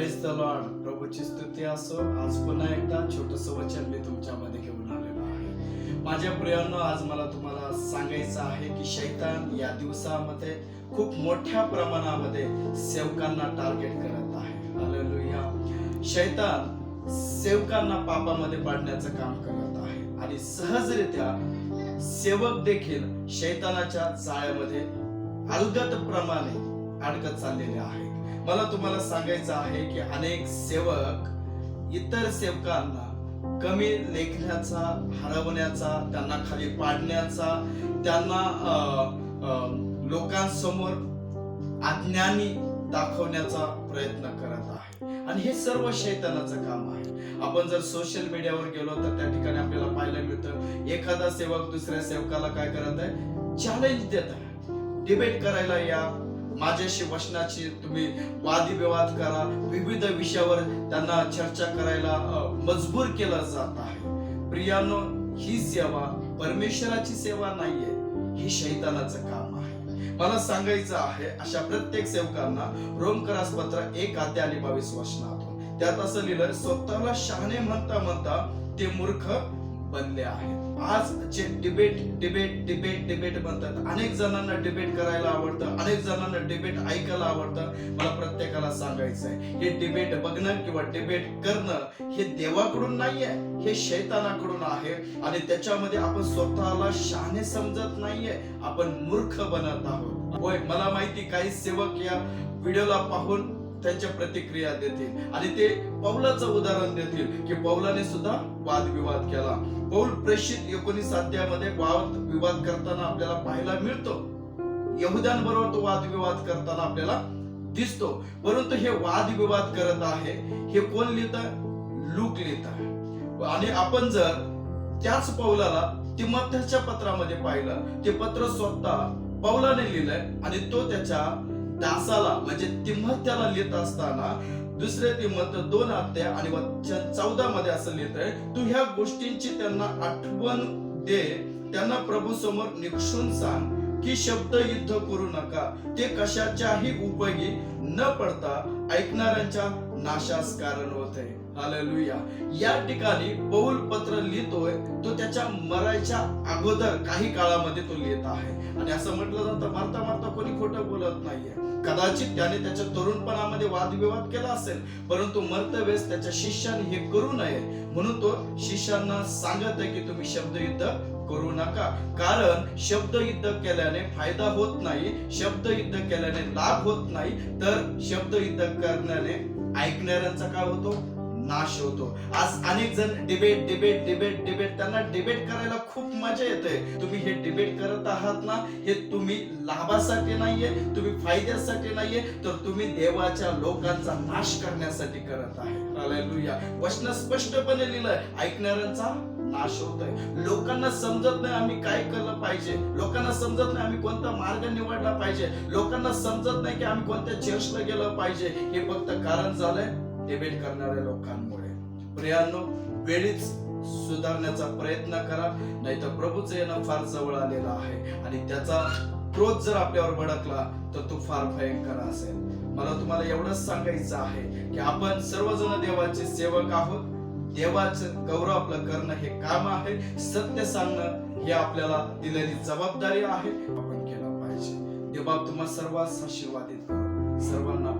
Press the Lord प्रभूची स्तुती असो. आज पुन्हा एकदा छोटस वचन मी तुमच्यामध्ये घेऊन आलेलो आहे. माझ्या प्रियांनो आज मला तुम्हाला सांगायचं आहे की शैतान या दिवसामध्ये खूप मोठ्या प्रमाणामध्ये सेवकांना टार्गेट करत आहे. हालेलुया शैतान सेवकांना पापामध्ये पाडण्याचं काम करत आहे. आणि सहजरित्या सेवक देखील शैतानाच्या जाळ्यामध्ये अलगत प्रमाणे अडकत चाललेले आहेत. मला तुम्हाला सांगायचं आहे की अनेक सेवक इतर सेवकांना कमी लेखण्याचा हरवण्याचा त्यांना खाली पाडण्याचा त्यांना लोकांसमोर अज्ञानी दाखवण्याचा प्रयत्न करत आहे. आणि हे सर्व शैतानाचं काम आहे. आपण जर सोशल मीडियावर गेलो तर त्या ठिकाणी आपल्याला पाहायला मिळतं एखादा सेवक दुसऱ्या सेवकाला काय करत आहे? चॅलेंज देत आहे. डिबेट करायला या. माझ्याशी वचनाची तुम्ही वादविवाद करा. विविध विषयावर त्यांना चर्चा करायला मजबूर केलं जात आहे. प्रियानो ही सेवा परमेश्वराची सेवा नाहीये. ही शैतानाचं काम आहे. मला सांगायचं आहे अशा प्रत्येक सेवकांना रोमकरास पत्र एक आत्या आणि बावीस वचनातून. त्यात असं लिहिलं स्वतःला शहाणे म्हणता म्हणता ते मूर्ख बनले आहेत. आज जे डिबेट डिबेट डिबेट डिबेट बनतात अनेक जणांना डिबेट करायला आवडतं अनेक जणांना डिबेट ऐकायला आवडतं. मला प्रत्येकाला सांगायचं आहे हे डिबेट बघणं किंवा डिबेट करणं हे देवाकडून नाहीये हे शैतानाकडून आहे. आणि त्याच्यामध्ये आपण स्वतःला शहाणे समजत नाहीये आपण मूर्ख बनत आहोत. होय मला माहिती काही सेवक या व्हिडिओला पाहून त्यांच्या प्रतिक्रिया देतील. आणि ते पौलाचं उदाहरण देतील की पौलाने सुद्धा वादविवाद केला. पौल प्रेषित एकोणीस अध्यायामध्ये वाद विवाद करताना आपल्याला पाहायला मिळतो. यहुद्यांबरोबर तो वादविवाद करताना आपल्याला दिसतो. परंतु हे वादविवाद करत आहे हे कोण लिहित लूक लिहित आहे. आणि आपण जर त्याच पौलाला तिमथ्याच्या पत्रामध्ये पाहिलं ते पत्र स्वतः पौलाने लिहिलंय आणि तो त्याच्या दासाला म्हणजे तिम्मत्याला लिहित असताना दुसरे तिम्मत दोन अध्याय आणि वचन चौदा मध्ये असं लिहित आहे तू ह्या गोष्टींची त्यांना आठवण दे. त्यांना प्रभू समोर निक्षून सांग. की शब्द युद्ध करू नका. ते कशाच्याही उपयोगी न पडता ऐकणाऱ्यांच्या नाशास कारण होते. हालेलुया या ठिकाणी पौल पत्र लिहितोय तो त्याच्या मरायच्या अगोदर काही काळामध्ये तो लिहित आहे. आणि असं म्हटलं जातं मारता मारता कोणी खोटं बोलत नाहीये. कदाचित त्याने त्याच्या तरुणपणामध्ये वादविवाद केला असेल परंतु मर्तवेळेस त्याच्या शिष्याने हे करू नये. म्हणून तो शिष्यांना सांगत आहे की तुम्ही शब्दयुद्ध करू नका. कारण शब्द युद्ध केल्याने फायदा होत नाही शब्द युद्ध केल्याने लाभ होत नाही तर शब्द युद्ध करण्याने ऐकणाऱ्यांचा काय होतो? नाश होतो. आज अनेक जण डिबेट डिबेट डिबेट डिबेट त्यांना डिबेट करायला खूप मजा येते. तुम्ही हे डिबेट करत आहात ना हे तुम्ही लाभासाठी नाहीये तुम्ही फायद्यासाठी नाहीये तर तुम्ही देवाच्या लोकांचा नाश करण्यासाठी करत आहे. वचन स्पष्टपणे लिहिलंय. ऐकणाऱ्यांचा नाश होतोय. लोकांना समजत नाही आम्ही काय केलं पाहिजे. लोकांना समजत नाही आम्ही कोणता मार्ग निवडला पाहिजे. लोकांना समजत नाही की आम्ही कोणत्या चर्चला गेलं पाहिजे. हे फक्त कारण झालंय डिबेट करणाऱ्या लोकांमुळे. प्रियांनो वेळीच सुधारण्याचा प्रयत्न करा. नाहीतर प्रभूचं येणं फार जवळ आलेलं आहे. आणि त्याचा क्रोध जर आपल्यावर भडकला तर तो फार भयंकर असेल. मला तुम्हाला एवढंच सांगायचं आहे की आपण सर्वजण देवाचे सेवक आहोत. देवाचं गौरव आपलं करणं हे काम आहे. सत्य सांगणं हे आपल्याला दिलेली जबाबदारी आहे. आपण केला पाहिजे. देवबाब तुम्हाला सर्वांस आशीर्वादित करो. सर्वांना